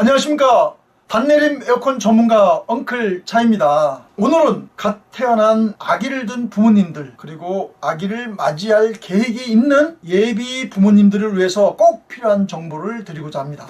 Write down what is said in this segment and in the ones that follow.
안녕하십니까. 단내림 에어컨 전문가 엉클 차입니다. 오늘은 갓 태어난 아기를 둔 부모님들 그리고 아기를 맞이할 계획이 있는 예비 부모님들을 위해서 꼭 필요한 정보를 드리고자 합니다.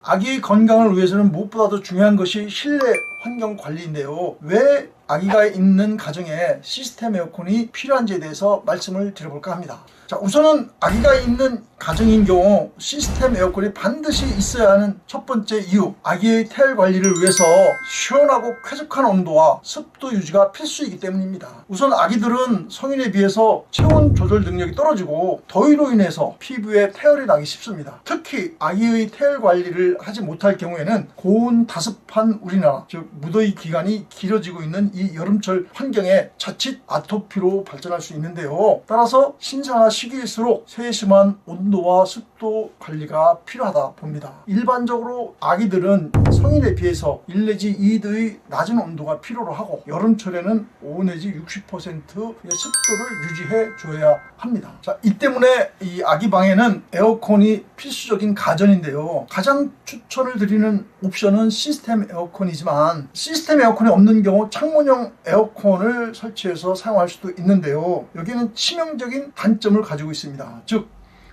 아기 건강을 위해서는 무엇보다도 중요한 것이 실내 환경 관리인데요. 왜 아기가 있는 가정에 시스템 에어컨이 필요한지에 대해서 말씀을 드려볼까 합니다. 자, 우선은 아기가 있는 가정인 경우 시스템 에어컨이 반드시 있어야 하는 첫 번째 이유 아기의 태열 관리를 위해서 시원하고 쾌적한 온도와 습도 유지가 필수이기 때문입니다. 우선 아기들은 성인에 비해서 체온 조절 능력이 떨어지고 더위로 인해서 피부에 태열이 나기 쉽습니다. 특히 아기의 태열 관리를 하지 못할 경우에는 고온 다습한 우리나라 즉 무더위 기간이 길어지고 있는 이 여름철 환경에 자칫 아토피로 발전할 수 있는데요. 따라서 신생아 시기일수록 세심한 온도와 습도 관리가 필요하다 봅니다. 일반적으로 아기들은 성인에 비해서 1 내지 2도의 낮은 온도가 필요로 하고 여름철에는 5 내지 60%의 습도를 유지해 줘야 합니다. 자, 이 때문에 이 아기 방에는 에어컨이 필수적인 가전인데요. 가장 추천을 드리는 옵션은 시스템 에어컨이지만 시스템 에어컨이 없는 경우 창문형 에어컨을 설치해서 사용할 수도 있는데요. 여기는 치명적인 단점을 가지고 있습니다. 즉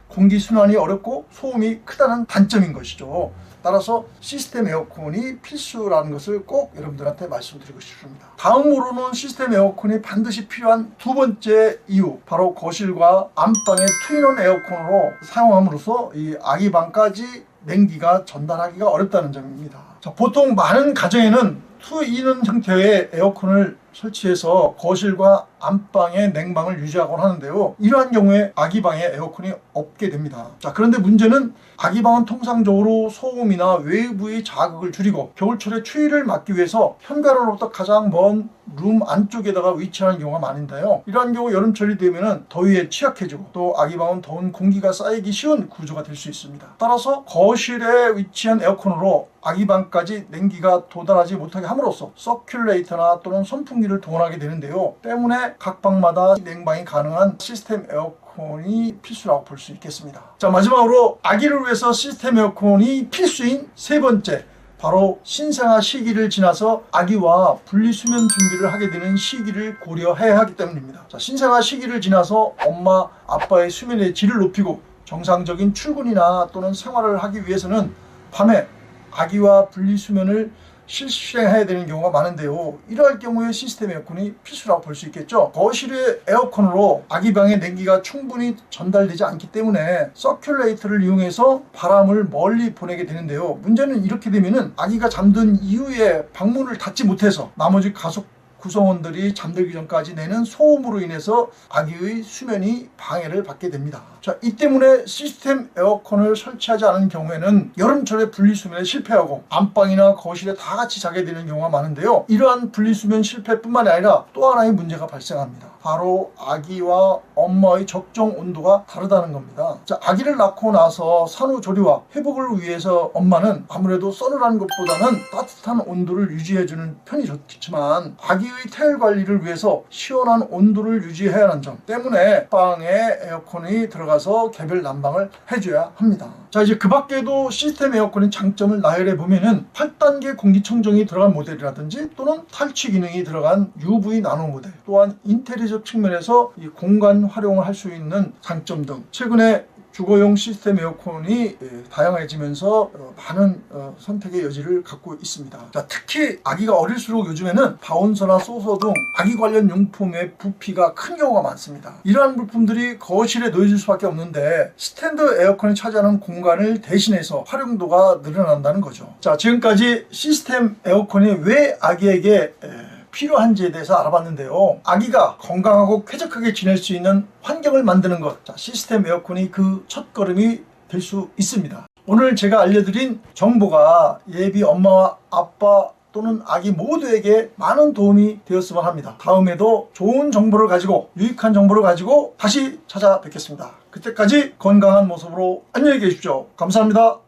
공기 순환이 어렵고 소음이 크다는 단점인 것이죠. 따라서 시스템 에어컨이 필수라는 것을 꼭 여러분들한테 말씀드리고 싶습니다. 다음으로는 시스템 에어컨이 반드시 필요한 두 번째 이유 바로 거실과 안방의 투인원 에어컨으로 사용함으로써 이 아기 방까지 냉기가 전달하기가 어렵다는 점입니다. 자, 보통 많은 가정에는 투인원 형태의 에어컨을 설치해서 거실과 안방의 냉방을 유지하곤 하는데요. 이러한 경우에 아기방에 에어컨이 없게 됩니다. 자, 그런데 문제는 아기방은 통상적으로 소음이나 외부의 자극을 줄이고 겨울철에 추위를 막기 위해서 현관으로부터 가장 먼 룸 안쪽에다가 위치하는 경우가 많은데요. 이러한 경우 여름철이 되면 더위에 취약해지고 또 아기방은 더운 공기가 쌓이기 쉬운 구조가 될 수 있습니다. 따라서 거실에 위치한 에어컨으로 아기방까지 냉기가 도달하지 못하게 함으로써 서큘레이터나 또는 선풍기를 동원하게 되는데요. 때문에 각 방마다 냉방이 가능한 시스템 에어컨이 필수라고 볼 수 있겠습니다. 자 마지막으로 아기를 위해서 시스템 에어컨이 필수인 세 번째 바로 신생아 시기를 지나서 아기와 분리수면 준비를 하게 되는 시기를 고려해야 하기 때문입니다. 자, 신생아 시기를 지나서 엄마, 아빠의 수면의 질을 높이고 정상적인 출근이나 또는 생활을 하기 위해서는 밤에 아기와 분리수면을 실시해야 되는 경우가 많은데요. 이러할 경우에 시스템 에어컨이 필수라고 볼 수 있겠죠. 거실의 에어컨으로 아기 방의 냉기가 충분히 전달되지 않기 때문에 서큘레이터를 이용해서 바람을 멀리 보내게 되는데요. 문제는 이렇게 되면은 아기가 잠든 이후에 방문을 닫지 못해서 나머지 가족 구성원들이 잠들기 전까지 내는 소음으로 인해서 아기의 수면이 방해를 받게 됩니다. 자, 이 때문에 시스템 에어컨을 설치하지 않은 경우에는 여름철에 분리수면에 실패하고 안방이나 거실에 다 같이 자게 되는 경우가 많은데요. 이러한 분리수면 실패뿐만 아니라 또 하나의 문제가 발생합니다. 바로 아기와 엄마의 적정 온도가 다르다는 겁니다. 자, 아기를 낳고 나서 산후조리와 회복을 위해서 엄마는 아무래도 서늘한 것보다는 따뜻한 온도를 유지해주는 편이 좋지만 아기의 태열 관리를 위해서 시원한 온도를 유지해야 하는 점 때문에 방에 에어컨이 들어가서 개별 난방을 해줘야 합니다. 자 이제 그 밖에도 시스템 에어컨의 장점을 나열해 보면은 8단계 공기청정이 들어간 모델이라든지 또는 탈취 기능이 들어간 UV 나노 모델 또한 인테리 어적 측면에서 이 공간 활용을 할 수 있는 장점 등 최근에 주거용 시스템 에어컨이 예, 다양해지면서 어, 많은 어, 선택의 여지를 갖고 있습니다. 자, 특히 아기가 어릴수록 요즘에는 바운서나 소서 등 아기 관련 용품의 부피가 큰 경우가 많습니다. 이러한 물품들이 거실에 놓여질 수밖에 없는데 스탠드 에어컨이 차지하는 공간을 대신해서 활용도가 늘어난다는 거죠. 자, 지금까지 시스템 에어컨이 왜 아기에게 에, 필요한지에 대해서 알아봤는데요. 아기가 건강하고 쾌적하게 지낼 수 있는 환경을 만드는 것. 자, 시스템 에어컨이 그 첫걸음이 될 수 있습니다. 오늘 제가 알려드린 정보가 예비 엄마와 아빠 또는 아기 모두에게 많은 도움이 되었으면 합니다. 다음에도 좋은 정보를 가지고 유익한 정보를 가지고 다시 찾아뵙겠습니다. 그때까지 건강한 모습으로 안녕히 계십시오. 감사합니다.